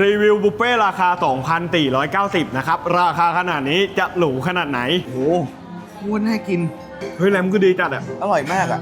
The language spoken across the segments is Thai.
รีวิวบุฟเฟ่ราคา 2,490 นะครับ ราคาขนาดนี้จะหรูขนาดไหน โอ้โหโคตรน่ากิน เฮ้ยแรมก็ดีจัดอะอร่อยมากอะ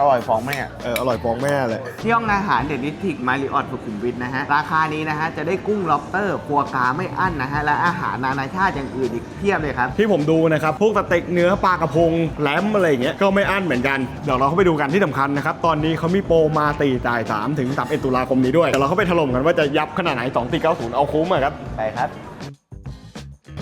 อร่อยฟองแม่ เอออร่อยฟองแม่เลย ที่ห้องอาหารเดนิทิกมาริออตสุขุมวิทนะฮะ ราคานี้นะฮะ จะได้กุ้งล็อบสเตอร์ครัวกาไม่อั้นนะฮะ และอาหารนานาชาติอย่างอื่นอีกเพียบเลยครับ ที่ผมดูนะครับ พวกสเต็กเนื้อปลากระพงแหลมอะไรอย่างเงี้ยก็ไม่อั้นเหมือนกัน เดี๋ยวเราเข้าไปดูกันที่สำคัญนะครับ ตอนนี้เขามีโปรมาตีจ่าย3ถึง31ตุลาคมนี้ด้วยเดี๋ยวเราเข้าไปถล่มกันว่าจะยับขนาดไหน2490เอาคุ้มอะครับไปครับ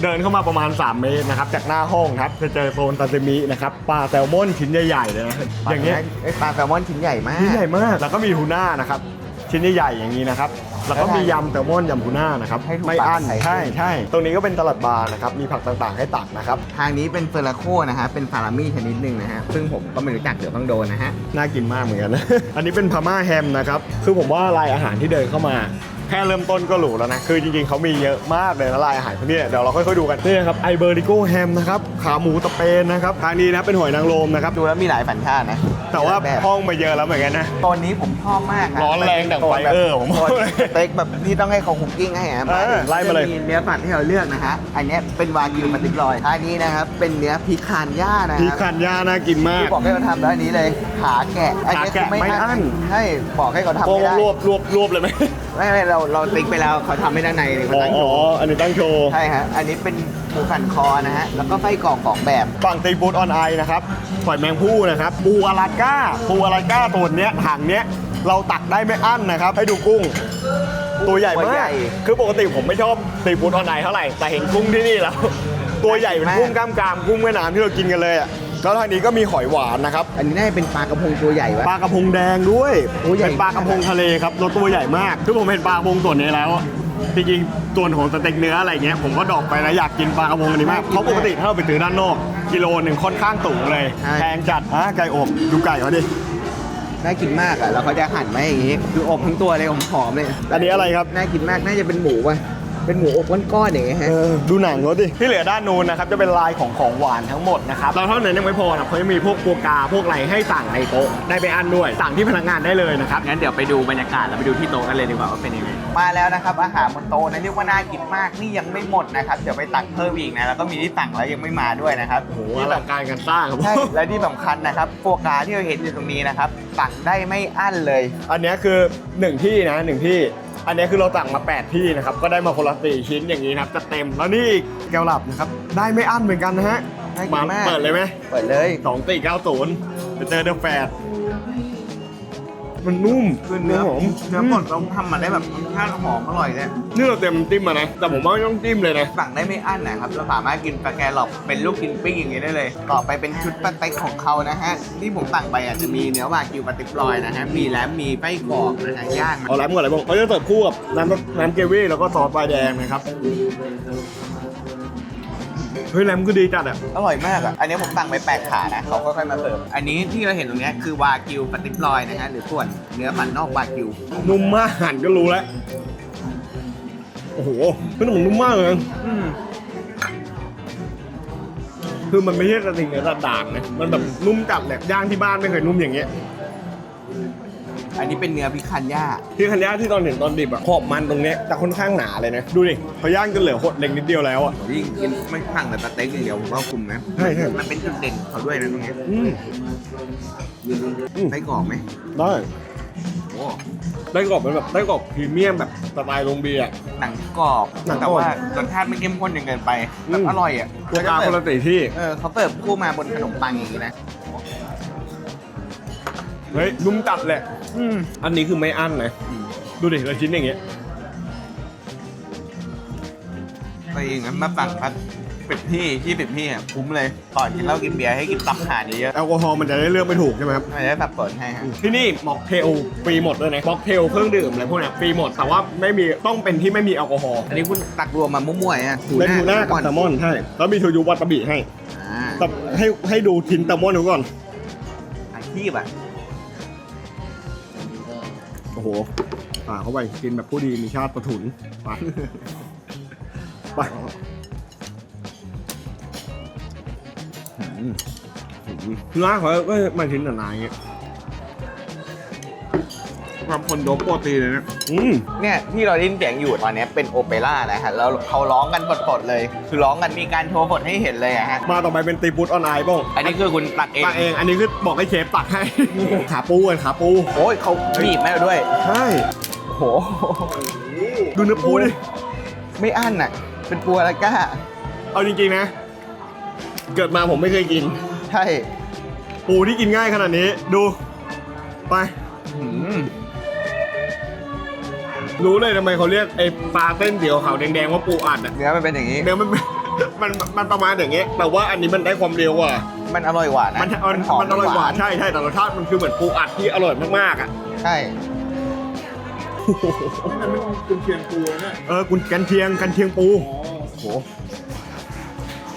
เดินเข้ามาประมาณ 3 เมตรนะครับจากหน้าห้องครับจะเจอโซนซาซิมินะครับปลาแซลมอนชิ้นใหญ่ๆเลยนะอย่างเงี้ยไอ้ปลาแซลมอนชิ้นใหญ่มากชิ้นใหญ่มากแล้วก็มีทูน่านะครับชิ้นใหญ่ๆอย่างนี้นะครับแล้วก็มียำแซลมอนยำทูน่านะครับให้ถูกไม่อั้นปากใส่ใช่ใช่ตรงนี้ก็เป็นตลาดบาร์นะครับมีผักต่างๆให้ตักนะครับทางนี้เป็นเฟอร์ราโคนะฮะเป็นฟารามี่ชนิดหนึ่งนะฮะซึ่งผมก็ไม่รู้จักเดี๋ยวต้องโดนนะฮะน่ากินมากเหมือนกันนะอันนี้เป็นพม่าแฮมนะครับคือผมว่าลายอาหารที่เดินเข้ามา แค่เริ่มต้นก็หรูแล้วนะ คือจริงๆเขามีเยอะมากเลยนะลายอาหารพวกนี้เดี๋ยวเราค่อยๆดูกันนี่นะครับไอเบอริโกแฮมนะครับขาหมูตะเปนนะครับทางนี้นะเป็นหอยนางรมนะครับดูแล้วมีหลายสัญชาตินะ แต่ว่าแบบห้องมาเยอะแล้วเหมือนกันนะตอนนี้ผมชอบมากะร้อนแรงดั่งไฟเออร์ผมบอกโซนเลยสเต็กแบบที่ต้องให้เขาคุกกิ้งให้อะเออไล่มาเลยจะเนื้อสัตว์ที่เราเลือกนะฮะอันเนี้ยเป็นวากิวมาติกลอยอันนี้นะครับเป็นเนื้อพิคานย่านะพีครับคันย่าน่ากินมากที่บอกให้เขาทำแล้วอันนี้เลยขาแกะอันนี้ขาแกะคือไม่ไม่อั้อั้นนให้บอกให้เขาทำโป้ไม่ได้รวบรวบรวบเลยไหม ไม่ไม่เราเราติ๊กไปแล้วเขาทำไม่ด้านในเลยเขาอ๋อตั้งโชอ๋อว์อันนี้ตั้งโชว์ ใช่ฮะอันนี้เป็นหมูผันคอนะฮะแล้วก็ไส้กรอกสองแบบ ฝั่งซีฟู้ดออนไอนะครับหอยแมงผู้นะครับ ปูอลาก้า ปูอลาก้าตัวเนี้ยถังเนี้ย เราตักได้ไม่อั้นนะครับ ให้ดูกุ้ง ตัวใหญ่ตัวมาใหกญ่คือปกติผมไม่ชอบซีฟู้ดออนไอเท่าไหร่ แต่เห็นกุ้งที่นี่แล้ว ตัวใหญ่เป็นกุ้งกล้ามกรามกุ้งแม่น้ำที่เรากินกันเลยอะ แล้วทางนี้ก็มีหอยหวานนะครับ อันนี้น่าจะเป็นปลากระพงตัวใหญ่วะ ปลากระพงแดงด้วยตัวใหญ่ เป็นปลากระพงทะเลครับแล้วตัวใหญ่มากคือผมเห็นปลากระพงส่วนนี้แล้วอะจริงๆส่วนของสเต็กเนื้ออะไรเงี้ยผมก็ดรอกไปนะอยากกินปลากระพงอันนี้มากเพราะปกติถ้าเราไปซื้อด้านนอกกิโลหนึ่งค่อนข้างสูงเลยแพงจัดฮะไก่อบดูไก่เขาดิน่ากินมากอะแล้วเขาจะหั่นมาอย่างงี้คืออบทั้งตัวเลยหอมๆเลย อันนี้อะไรครับ น่ากินมาก น่าจะเป็นหมูว่ะ เป็นหมูอบก้อนๆอย่างเงี้ยฮะ เออดูหนังเขาดิ ที่เหลือด้านนู้นนะครับ จะเป็นลายของของหวานทั้งหมดนะครับเราเท่านั้นยังไม่พอนะเขายังมีพวกโปกาพวกอะไรให้สั่งในโต๊ะได้ไปอันด้วยสั่งที่พนักงานได้เลยนะครับ งั้นเดี๋ยวไปดูบรรยากาศแล้วไปดูที่โต๊ะกันเลยดีกว่าว่าเป็นยังไง มาแล้วนะครับ อาหารบนโต๊ะนะเรียกว่าน่ากินมากนี่ยังไม่หมดนะครับเดี๋ยวไปตักเพิ่มอีกนะแล้วก็มีที่สั่งแล้วยังไม่มาด้วยนะครับโอ้โหอลังการกันสร้างครับ ใช่และที่สำคัญนะครับโฟกาที่เราเห็นอยู่ตรงนี้นะครับสั่งได้ไม่อั้นเลย อันเนี้ยคือหนึ่งที่นะหนึ่งที่ อันเนี้ยคือเราสั่งมา 8 ที่นะครับ ก็ได้มาคนละสี่ชิ้นอย่างนี้นะครับจะเต็มแล้วนี่อีกแก้วหลับนะครับ ได้ไม่อั้นเหมือนกันนะฮะน่ากินมากเปิดเลยไหมเปิดเลย สองตีเก้าศูนย์ไปเจอเดอะแฟด มันนุ่มคือเนื้อหอมเนื้อหมดเราทำมาได้แบบรสชาติหอมอร่อยเลยนี่เราเต็มจิ้มมานะแต่ผมว่าไม่ต้องจิ้มเลยนะสั่งได้ไม่อั้นนะครับเราสามารถกินปลาแกรอบเป็นลูกกินปิ้งอย่างนี้ได้เลย ต่อไปเป็นชุดปลาเต็กของเขานะฮะที่ผมสั่งไปอะจะมีเนื้อวากิวปลาเต็กลอยนะฮะมีแลมมีไส้กรอกนะฮะย่างมันเอาแรมก่อนเลยบ้างเขาจะเสิร์ฟคู่กับน้ำน้ำเกรวี่แล้วก็ซอสปลายแดงนะครับ เฮ้ยแรมก็ดีจัดอะ อร่อยมากอะ อันนี้ผมสั่งไปแปดขานะ เขาค่อยๆมาเสิร์ฟ อันนี้ที่เราเห็นตรงเนี้ยคือวากิวปลาเต็กลอยนะฮะ หรือส่วนเนื้อสันนอกวากิว นุ่มมากหั่นก็รู้แล้ว โอ้โหเป็นหมูนุ่มมากเลยอืมคือมันไม่ใช่กระดิ่งเนื้อระด่างนะ มันแบบนุ่มจัดเลยย่างที่บ้านไม่เคยนุ่มอย่างเงี้ย อันนี้เป็นเนื้อพิคันย่าที่คันย่าที่ตอนเห็นตอนดิบอะขอบมันตรงเนี้ยจะค่อนข้างหนาเลยนะ ดูดิเขาย่างจนเหลือหดเล็กนิดเดียวแล้วอะ ยิ่งกินไม่สั่งแต่สเต็กอย่างเดียวผมว่าคุมนะใช่ใช่ มันเป็นจุดเด่นของเขาด้วยนะตรงเนี้ยอืม อืม ไส้กรอกไหมได้โอ้ได้กรอบเป็นแบบได้กรอบพรีเมียมแบบสไตล์โรงเบียร์อะ หนังกรอบหนังกรอบแต่ว่ารสชาติไม่เข้มข้นจนเกินไปอืแบบม อร่อยอะตัวกลางคนละตีที่ เออเขาเสิร์ฟคู่มาบนขนมปังอย่างนี้นะ เฮ้ยนุ่มจัดแหละ อืมอันนี้คือไม่อั้นนะดูดิเราชิ้นอย่างเงี้ยไปเองนะมาสั่งพัดเป็ดที่ที่เป็ดที่อะคุ้มเลยก่อนกินเหล้ากินเบียร์ให้กินตับห่านเยอะแอลกอฮอล์มันจะได้เลือกไม่ถูกใช่ไหมครับๆมันจะได้สับเปิดให้ฮะที่นี่ม็อกเทลฟรีหมดเลยนะม็อกเทลเครื่องดื่มอะไรพวกเนี้ยฟรีหมดแต่ว่าไม่มีต้องเป็นที่ไม่มีแอลกอฮอล์อันนี้คุณตักรวมมามั่วๆอะเป็นทูน่ากับก่อนแซลมอนใช่แล้วมีโชยุวาตาบิให้อ่าแต่ให้ให้ดูทิ้นแซลมอนดูก่อนอาชีพอะโอ้โหป่าเข้าไปกินแบบผู้ดีมีชาติประถุนไปไปเนื้อเขาก็มาชิ้นหนาๆอย่างเงี้ย ความคนโดบโปรตีนเลยนะอืมเนี่ยที่เราได้ยินเสียงอยู่ตอนเนี้ยเป็นโอเปร่านะฮะแล้วเขาร้องกันปดๆเลย คือร้องกันมีการโชว์บทให้เห็นเลยอะฮะมาต่อไปเป็นตีพุทออนไอบ้างอันนี้คือคุณตักเองตักเองอันนี้คือบอกให้เชฟตักให้ ขาปูกันขาปูโอ้ยเขาบีบแม่ด้วยใช่โหดูเนื้อปูดิไม่อั้นอะ เป็นปัวละก้าเอาจริงๆนะ เกิดมาผมไม่เคยกิน ใช่ ปูที่กินง่ายขนาดนี้ ดู ไปหืม รู้เลยทำไมเขาเรียกไอ้ปลาเต้นเดี่ยวขาวแดงๆว่าปูอัดอะเนื้อมันเป็นอย่างนี้เดี๋ยวมันมันมันประมาณอย่างเงี้ยแต่ว่าอันนี้มันได้ความเร็วกว่า มันอร่อยกว่านะมันมันหอมมันอร่อยกว่าหนใช่ใช่แต่รสชาติมันคือเหมือนปูอัดที่อร่อยมากๆอะใช่มันเป็นกุนเชียงปูนะเออกุนกันเทียงกันเทียงปูโห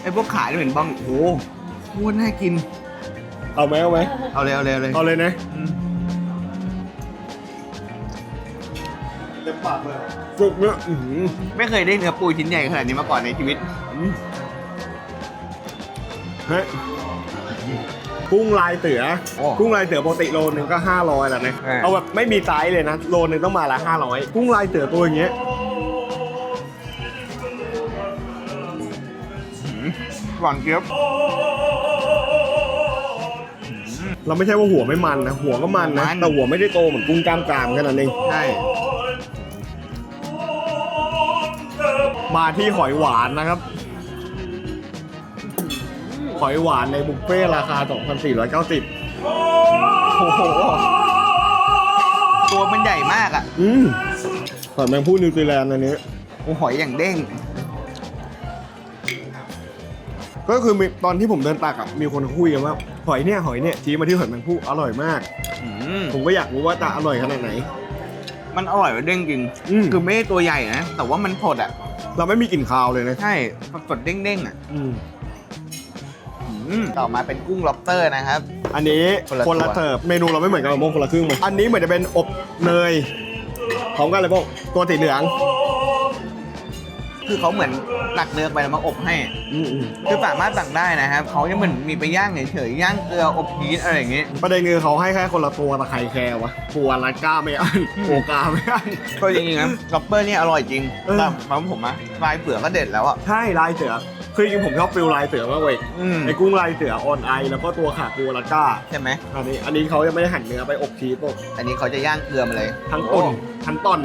ไอพวกขายนี่เห็นบ้างโอ้โหโคตรน่ากิน เอาไหมเอาไหมเอาเลยเอาเลยเอาเลยเอาเลยนะ ต็มปากเลยสุกเนี่ยอื้อหือไม่เคยได้เนื้อปูชิ้นใหญ่ขนาดนี้มาก่อนในชีวิต เฮ้ยกุ้งลายเสือโอ้กุ้งลายเสือปกติโลนึงก็ 500แล้วนะเออ เอาแบบไม่มีไซส์เลยนะโลนึงต้องมาละ500กุ้งลายเสือตัวอย่างเงี้ยหวานเจี๊ยบเราไม่ใช่ว่าหัวไม่มันนะหัวก็มันนะมัน แต่หัวไม่ได้โตเหมือนกุ้งกล้ามกรามแค่นั้นเอง ใช่ มาที่หอยหวานนะครับ หอยหวานในบุฟเฟ่ต์ราคา 2,490 โอ้โห ตัวมันใหญ่มากอะอืมหอยแมงผู้นิวซีแลนด์อันนี้ โอ้หอยอย่างเด้ง ก็คือมีตอนที่ผมเดินตักอะ มีคนคุยกันว่า หอยเนี่ย หอยเนี่ยชี้มาที่หอยแมงผู้อร่อยมาก อืม ผมก็อยากรู้ว่าจะอร่อยขนาดไหน มันอร่อยกว่าเด้งจริง อืม คือไม่ได้ตัวใหญ่นะ แต่ว่ามันผดอะ เราไม่มีกลิ่นคาวเลยนะ ใช่สดๆเด้งๆอะอืม อืมต่อมาเป็นกุ้งล็อบสเตอร์นะครับ อันนี้คนละคนละตัว เสิร์ฟเมนูเราไม่เหมือนกันกับโมงคนละครึ่งมั้ยอันนี้เหมือนจะเป็นอบเนยพร้อมกันเลยพวกตัวสีเหลือง คือเขาเหมือน ตักเนื้อไปแล้วมาอบให้อืมอืมคือสามารถสั่งได้นะครับเขาจะเหมือนมีไปย่างเฉยๆย่างเกลืออบชีสอะไรอย่างงี้ประเด็นคือเขาให้แค่คนละตัวแต่ใครแคร์วะตัวละก้าไม่อันโอกาไม่อัน ก็จริงๆนะล็อบสเตอร์เนี่ยอร่อยจริงเออ แต่สำหรับผมอะลายเปลือกก็เด็ดแล้วอะใช่ลายเสือคือจริงๆผมชอบฟิลลายเสือมากเว้ยอืมไอ้กุ้งลายเสือออนไอแล้วก็ตัวขาปูละก้า ใช่ไหมอันนี้อันนี้เขายังไม่ได้หั่นเนื้อไปอบชีสพวกอันนี้เขาจะย่างเกลือมาเลยทั้งต้นทั้งต้น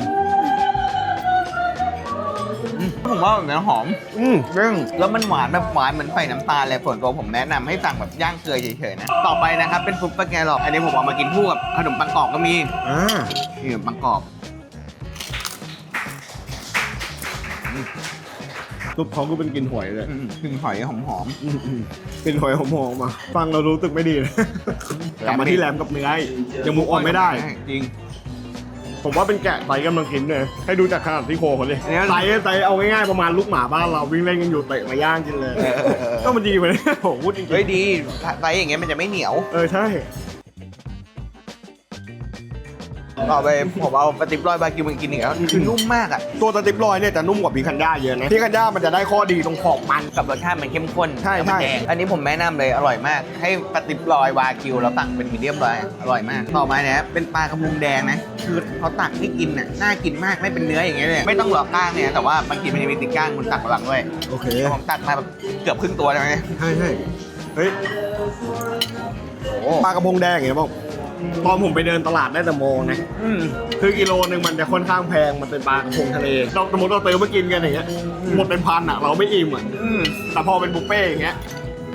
ผมว่าแบบนี้หอม อืมเรื่องแล้วมันหวานแบบหวานเหมือนใส่น้ำตาลเลยส่วนตัวผมแนะนำให้สั่งแบบย่างเกลือเฉยๆนะ ต่อไปนะครับเป็นซุปสปาเกตหรอกอันนี้ผมเอามากินคู่กับขนมปังกรอบก็มีอ่านี่ขนมปังกรอบซุปเขาก็เป็นกลินหอยเลยอืมกลิ่นหอยหอมอืมอืมกลินหอยหอมๆมา ฟังเรารู้สึกไม่ดีเลย กลับมาที่แรมกับเนื้อยังมุกออนไม่ได้ จริง ผมว่าเป็นแกะไซส์กำลังกินเลยให้ดูจากขนาดที่โคเขาเลยเนี่ยไซส์ไซส์เอาง่ายๆประมาณลูกหมาบ้านเราวิ่งเล่นกันอยู่เตะมาย่างกินเลยเออเออเออก็มันดีไปเลยผมพูดจริงเฮ้ยดีไซส์อย่างเงี้ยมันจะไม่เหนียวๆเออใช่ ต่อไปผมเอาปลาติ๊บลอยบากิวมากินอีกแล้วคือนุ่มมากอะตัวสติปลอยเนี่ยจะนุ่มกว่าพีคันย่าเยอะนะพีคันย่ามันจะได้ข้อดีตรงขอบมัน กับรสชาติมันเข้มข้นใช่แล้วมันใช่ แดงอันนี้ผมแนะนำเลยอร่อยมาก ให้ปลาติ๊บลอยวากิวแล้วตักเป็นมีเดียมลอยอร่อยมาก ต่อมาเนี่ยเป็นปลากระพุงแดงนะคือเขาตักให้กินน่ะน่ากินมากไม่เป็นเนื้ออย่างเงี้ยเลยไม่ต้องหลอกก้างเนี่ยแต่ว่าบางทีมันจะมีติดก้างคุณตักหลังด้วยโอเคผมตักมาแบบเกือบครึ่งตัวเลยนะใช่ใช่เฮ้ยโอ้ปลากระพงแดงอย่างเงี้ยบอก ตอนผมไปเดินตลาดได้แต่โมงนะอืมคือกิโลหนึ่งมันจะค่อนข้างแพงมันเป็นปลากระพงทะเลเราสมมติเราเติมมากินกันอย่างเงี้ยหมดเป็นพันอะ เราไม่อิ่มอะอืมแต่พอเป็นบุฟเฟ่ต์อย่างเงี้ย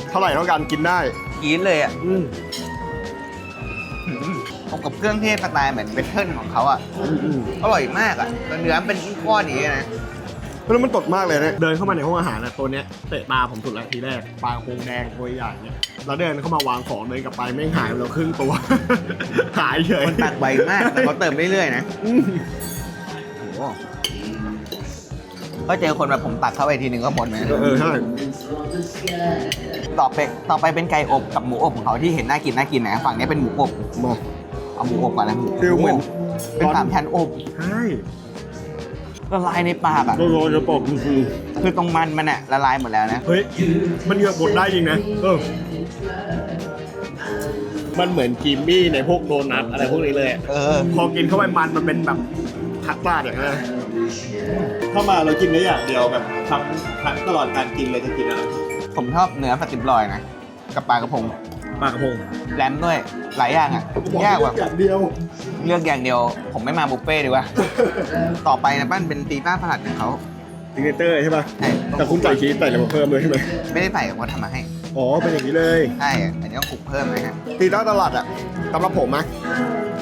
เท่าไหร่เท่ากันกินได้กินเลยอะอืมอืมผมกับเครื่องเทศสไตล์เหมือนเป็นเทิร์นของเขาอะอืมอืมอร่อยมากอะแล้วเนื้อเป็นก้อนอย่างเงี้ยนะ แล้วมันตดมากเลยนะเดินเข้ามาในห้องอาหารนะตัวเนี้ยเตะตาผมสุดละทีแรกปลากระพงแดงตัวใหญ่เนี่ยแล้วเดินเข้ามาวางของเดินกลับไปไม่งหายไปแล้วครึ่งตัวหายเฉยมันตักใบมากแต่เขาเติมเรื่อยๆนะอืมโอ้ก็เจอคนแบบผมตักเข้าไปทีนึงก็หมดนะเออใช่ต่อไปต่อไปเป็นไก่อบกับหมูอบของเขาที่เห็นน่ากินน่ากินนะฝั่งนี้เป็นหมูอบบอกเอาหมูอบก่อนนะฟิลเหมือนเป็นสามชั้นอบใช่ ละลายในปากอะโรยจะปอกจริงคือตรงมันมันอะละลายหมดแล้วนะๆเฮ้ย มันเหงือกบดได้จริงนะเออมันเหมือนกิมมี่ในพวกโดนัทอะไรพวกนี้เลยเออ พอกินเข้าไปมันมันเป็นแบบคัสตาร์ดอย่างนั้นนะถ้ามาเรากินได้อย่างเดียวแบบทั้งทั้งตลอดการกินเลยจะกินอะไร ผมชอบเนื้อปลาติบลอยนะ กับปลากระพง ปลากระพงแรมด้วยหลายอย่างอะยากว่ะอย่างเดียว เลือกอย่างเดียว ผมไม่มาบุฟเฟ่ต์ดีกว่า ต่อไปนะปั้นเป็นตีป้าผลัดของเขาซิกเนเตอร์ใช่ป่ะ ใช่ แต่คุณใส่ชีสใส่อะไรมาเพิ่มเลยใช่ไหมไม่ได้ใส่ผมทำมาให้ อ๋อเป็นอย่างนี้เลย ใช่ อันนี้ต้องคลุกเพิ่มนะฮะตีต้าตลาดอะสำหรับผมนะ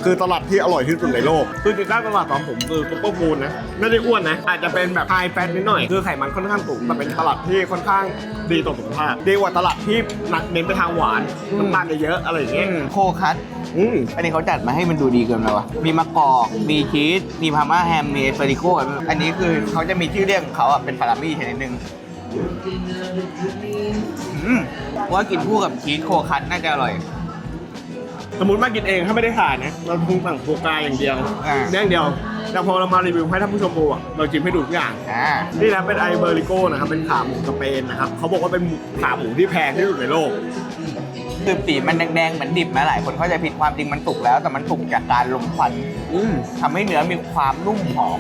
คือตลาดที่อร่อยที่สุดในโลก คือตีต้าตลาดของผมคือซุปเปอร์ฟูลนะ ไม่ได้อ้วนนะ อาจจะเป็นแบบไฮแฟตนิดหน่อย คือไขมันค่อนข้างสูงแต่เป็นตลาดที่ค่อนข้างดีต่อสุขภาพ ดีกว่าตลาดที่หนักเน้นไปทางหวานน้ำตาลเยอะๆอะไรอย่างเงี้ย โคคัสอืมอันนี้เขาจัดมาให้มันดูดีเกินไปวะมีมะกอก มีชีส มีพาม่าแฮม มีเอสเปริโกอันนี้คือเขาจะมีชื่อเรียกของเขาอะเป็นพารามี่ชนิดหนึ่ง อืมว่ากินคู่กับชีสโคคัสน่าจะอร่อย สมมติมากินเองถ้าไม่ได้ถ่ายนะเราคงสั่งโฟกาอย่างเดียวอ่าอย่างเดียว แต่พอเรามารีวิวให้ท่านผู้ชมดูอะเราจิ้มให้ดูทุกอย่าง อ่า นี่นะเป็นไอเบอริโกนะครับเป็นขาหมูสเปนนะครับเขาบอกว่าเป็นขาหมูที่แพงที่สุดในโลก คือสีมันแดงๆเหมือนดิบนะหลายคนเข้าใจผิดความจริงมันสุกแล้ว แต่มันสุกจากการลมควันอืมทำให้เนื้อมีความนุ่มหอม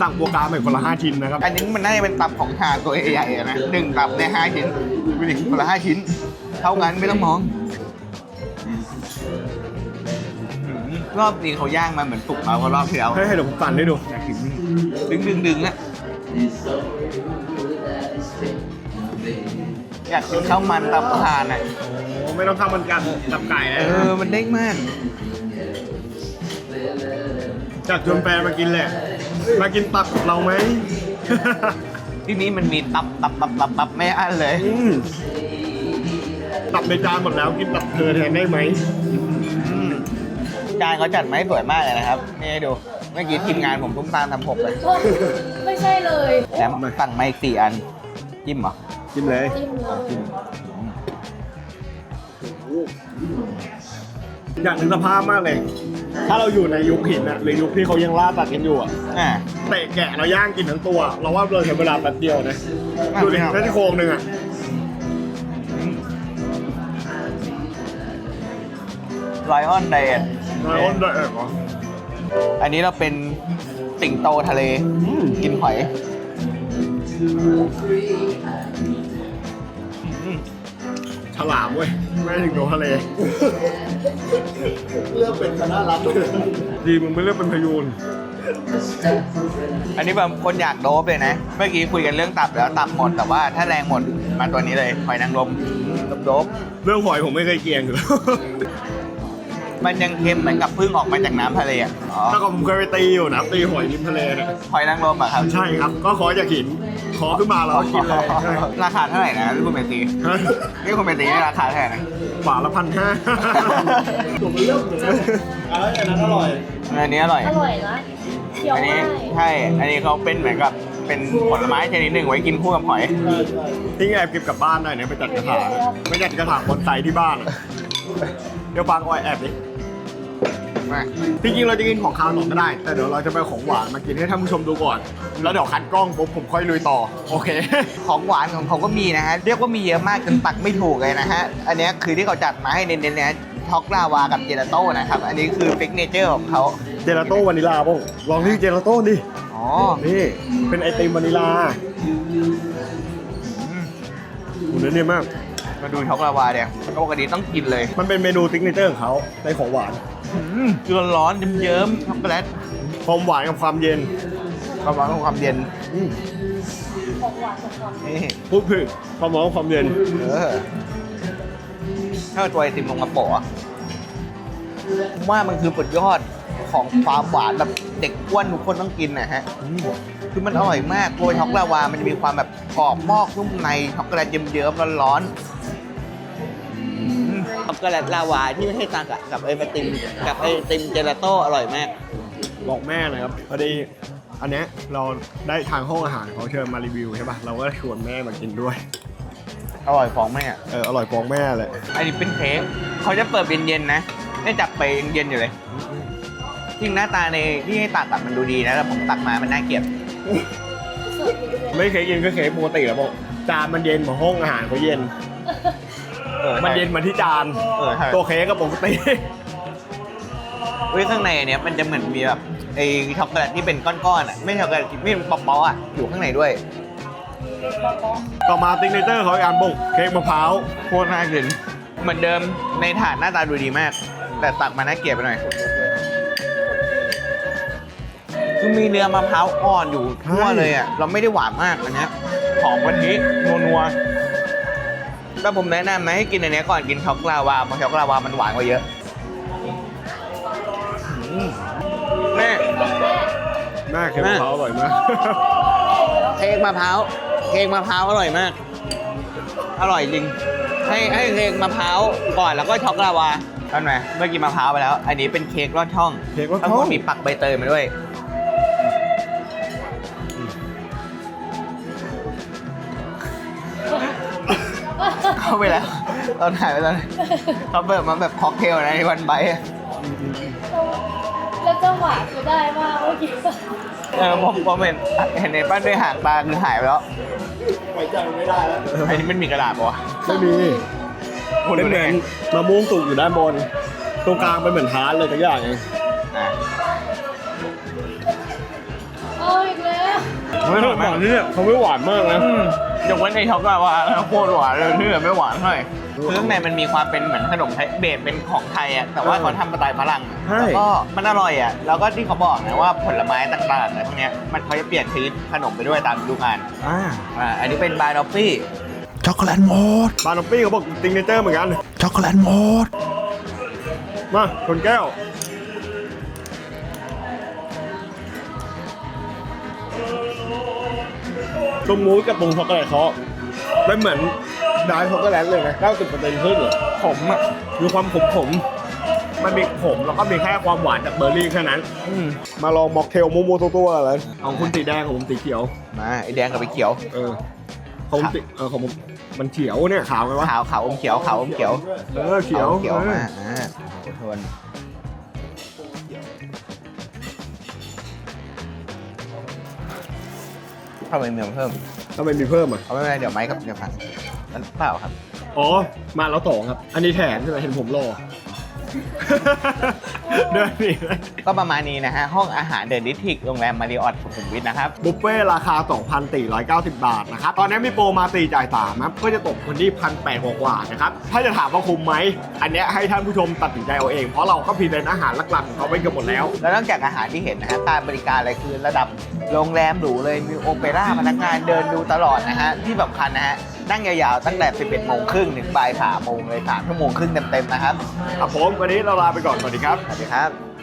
สั่งโฟกาใหม่คนละห้าชิ้นนะครับ อันนี้มันน่าจะเป็นตับของห่านตัวใหญ่ๆอะนะหนึ่งตับในห้าชิ้นดูดิคนละห้าชิ้น เท่ากันไม่ต้องมองอืมรอบนี้เขาย่างมาเหมือนสุกมากว่ารอบที่แล้วให้ให้เดี๋ยวผมสั่นให้ดูดึงดึงดึงอะอยากกินข้าวมันตับห่านอะโอ้ไม่ต้องทำมันกันตับไก่นะเออมันเด้งมากจากชวนแฟนมากินแหละ มากินตับกับเราไหม ที่นี้มันมีตับตับตับตับตับไม่อั้นเลย อืมตับในจานหมดแล้วกินตับเธอแทนได้ไหม อืมจานเขาจัดมาให้สวยมากเลยนะครับ นี่ให้ดู เมื่อกี้ทีมงานผมตุ้มตามทำผมเลยไม่ใช่เลยแล้วสั่งมาอีกสี่อัน จิ้มเหรอ กินเลย จิ้มเลย อยากนึกสภาพมากเลย ถ้าเราอยู่ในยุคหินอะหรือยุคที่เขายังล่าสัตว์กันอยู่อะอ่า เตะแกะเราย่างกินทั้งตัว เราว่าเราใช้เวลาแป๊บเดียวนะอะดูดิไม่เอา แค่ที่โครงหนึ่งอะไลออนไดเอทน้อยอ้นด้วยเออเหรออันนี้เราเป็นสิงโตทะเลกินหอยอืมฉลามเว้ย ไม่ถึงโดนทะเล เลือกเป็นคณะรับเลยดีมึงไม่เลือกเป็นพยูน อันนี้แบบคนอยากโดบเลยนะ เมื่อกี้คุยกันเรื่องตับแล้วตับหมดแต่ว่าถ้าแรงหมดมาตัวนี้เลยหอยนางรมโดบเรื่องหอยผมไม่เคยเกียงอยู่แล้วๆมันยังเค็มเหมือนกับเพิ่งออกมาจากน้ำทะเลอะอ๋อถ้าก็ผมเคยไปตีอยู่นะตีหอยริมทะเลเนี่ยหอยนางรมอะครับใช่ครับ ก็ขอจากหิน ขอขึ้นมาแล้วกินเลยใช่ ราคาเท่าไหร่นะที่คุณไปตีฮะนี่คุณไปตีนี่ราคาเท่าไหร่นะ ฝาละพันห้าตัวมันเริ่มเลยอะไรอันนั้นอร่อยอันนี้อร่อย อร่อยนะเคี้ยวอันนี้ง่ายใช่ อันนี้เขาเป็นเหมือนกับเป็นผลไม้ชนิดหนึ่งไว้กินคู่กับหอย ใช่ใช่ทิ้งแอบเก็บกลับบ้านได้เนี่ยไปจัดกระถางไปจัดกระถางบอนไซที่บ้านอะเดี๋ยวฟังออยแอบดิ มาจริงๆเราจะกินของคาวหน่อยก็ได้ แต่เดี๋ยวเราจะไปของหวานมากินให้ท่านผู้ชมดูก่อน แล้วเดี๋ยวคัดกล้องปุ๊บผมค่อยลุยต่อ โอเค ของหวานของเขาก็มีนะฮะ เรียกว่ามีเยอะมากจนตักไม่ถูกเลยนะฮะ อันนี้คือที่เขาจัดมาให้เน้นๆนะท็อกลาวากับเจลาโต้นะครับ อันนี้คือฟิกเนเจอร์ของเขาเจลาโต้วานิลาป่ะลองที่เจลาโต้ดิ อ๋อ นี่ เป็นไอติมวานิลาโอ้เนื้อเนี่ยมาก มาดูท็อกลาวาเนี่ยปกติต้องกินเลย มันเป็นเมนูซิกเนเจอร์ของเขาในของหวาน อืมคือร้อนๆเยิ้มๆช็อกโกแลตความหวานกับความเย็น ความร้อนกับความเย็นอืมของหวานของความนี่พูดผิดความร้อนกับความเย็น เออถ้าตัวไอติมลงกระโปะอะผมว่ามันคือสุดยอดของความหวานแบบเด็กอ้วนทุกคนต้องกินนะฮะ คือมันอร่อยมากตัวช็อกโกแลตวา มันจะมีความแบบกรอบมอกนุ่มในช็อกโกแลตเยิ้มๆร้อนๆ ช็อกโกแลตลาวาที่ไม่ให้ตักอะกับไอติมกับไอติมเจลาโต้อร่อยมากบอกแม่หนะครับพอดีอันเนี้ยเราได้ทางห้องอาหารเขาเชิญมารีวิวใช่ป่ะเราก็ชวนแม่มากินด้วย อร่อยฟองแม่อะเอออร่อยฟ้องแม่เลยอันนี้เป็นเค้กเขาจะเปิดเย็นๆนะได้จับไปเย็นๆอยู่เลยจริงหน้าตาในที่ให้ตักอะมันดูดีนะแต่ผมตักมามันน่าเกลียดเสิร์ฟอยู่ด้วยไม่เคยกินก็เคยปกติแล้วบอกจานมันเย็นเหมือนห้องอาหารเขาเย็นเออมันเย็นมาที่จานเออใช่ ตัวเค้กก็ปกติเฮ้ยข้างในอันเนี้ยมันจะเหมือนมีแบบไอ้ช็อกโกแลตที่เป็นก้อนๆอะไม่ใช่ช็อกโกแลตไม่เป็นป๊อปๆอะอยู่ข้างในด้วยต่อมาติ๊กเนเจอร์เขาอีกอันบุกเค้กมะพร้าวโคตรน่ากินเหมือนเดิมในถาดหน้าตาดูดีมาก แต่ตักมาน่าเกลียดไปหน่อยคือมีเนื้อมะพร้าวอ่อนอยู่ทั่วเลยอะเราไม่ได้หวานมากอันเนี้ยหอมกะทินัวๆ แล้วผมแนะนำนะให้กินอันเนี้ยก่อนกินช็อกโกลาวาเพราะช็อกโกลาวามันหวานกว่าเยอะอืมแม่ หน้าเค้กมะพร้าวอร่อยมาก เค้กมะพร้าวเค้กมะพร้าวอร่อยมาก อร่อยจริง ให้ให้เค้กมะพร้าวก่อนแล้วก็ช็อกโกแลาวาตอนไหนเมื่อกี้มะพร้าวไปแล้ว อันนี้เป็นเค้กลอดช่องเค้กลอดช่องแล้วก็มีปักใบเตยมาด้วย เข้าไปแล้ว ตอนถ่ายไปตอนนั้นเขาเบิกมาแบบค็อกเทลนะในวันไบท์อะแล้วจังหวะคือได้มากเมื่อกี้เออผมผมเห็นเห็นในปั้นด้วยหางตาคือหายไปแล้วไว้ใจมันไม่ได้แล้วอันนี้มันมีกระดาษปะวะไม่มีคุณเป็นรู้เหได้มือนไงมะม่วงสุกอยู่ด้านบน ตรงกลางเป็นเหมือนทาร์ตเลยทุกอย่างเองอะเอาอีกแล้ว ไม่หวานนี่เนี่ยเขาไม่หวานมากนะ อืม ยกเว้นไอ้ช็อกโกแลตว่าโคตรหวานเลยที่เหลือไม่หวานเท่าไหร่คือข้างในมันมีความเป็นเหมือนขนมไทยเบสเป็นของไทยอะแต่ว่าเขาทำสไตล์ฝรั่งอะใช่ แล้วก็มันอร่อยอะแล้วก็ที่เขาบอกนะว่าผลไม้ต่างๆอะไรพวกเนี้ยมันเขาจะเปลี่ยนชนิดขนมไปด้วยตามฤดูกาลอ่าอ่าอันนี้เป็นบาร์ดอฟฟี่ช็อกโกแลตหมดบานอปปี้เขาบอกติ๊กเนเจอร์เหมือนกัน ช็อกโกแลตหมดมาคนแก้ว ตรงมูสกับตรงช็อกโกแลตเขาเป็นเหมือนดาร์กช็อกโกแลตเลยนะ90%ขึ้นเลยผมอะมีความขมขมๆมันมีขมแล้วก็มีแค่ความหวานจากเบอร์รี่แค่นั้น อืมมาลองม็อกเทลมูมูตัวๆอะไรของคุณสีแดงของผมสีเขียว มาไอแดงกับไอเขียว เออของผมสีเออของผมมันเขียวเนี่ยขาวไงวะขาวขาวอมเขียวขาวอมเขียวเออเขียว ขาวอมเขียวออมาอ่าโทน ถ้าไม่มีเพิ่มทำไมมีเพิ่มอะ เอาไม่เป็นไรเดี๋ยวไม้กับเดี๋ยวพันมันเปล่าครับ อ๋อ มาแล้วสองครับ อันนี้แถมใช่ไหมเห็นผมรอ เดินหนีเลยก็ประมาณนี้นะฮะ ห้องอาหารเดนดิทิกโรงแรมมาริออทสุขุมวิทนะครับ บุฟเฟ่ต์ราคา 2,490 บาทนะครับ ตอนนี้มีโปรมาตีจ่ายสามครับ ก็จะตกคนที่พันแปดกว่าๆนะครับ ถ้าจะถามว่าคุ้มไหม อันเนี้ยให้ท่านผู้ชมตัดสินใจเอาเอง เพราะเราก็พรีเซนต์อาหารหลักๆของเขาไปเกือบหมดแล้ว แล้วนอกจากอาหารที่เห็นนะฮะการบริการอะไรคือระดับโรงแรมหรูเลย มีโอเปร่าพนักงานเดินดูตลอดนะฮะ ที่สำคัญนะฮะ นั่งยาวๆตั้งแต่ 11โมงครึ่งถึงบ่าย3โมงเลย3ชั่วโมงครึ่งเต็มๆนะครับ ครับผมวันนี้เราลาไปก่อนสวัสดีครับ สวัสดีครับ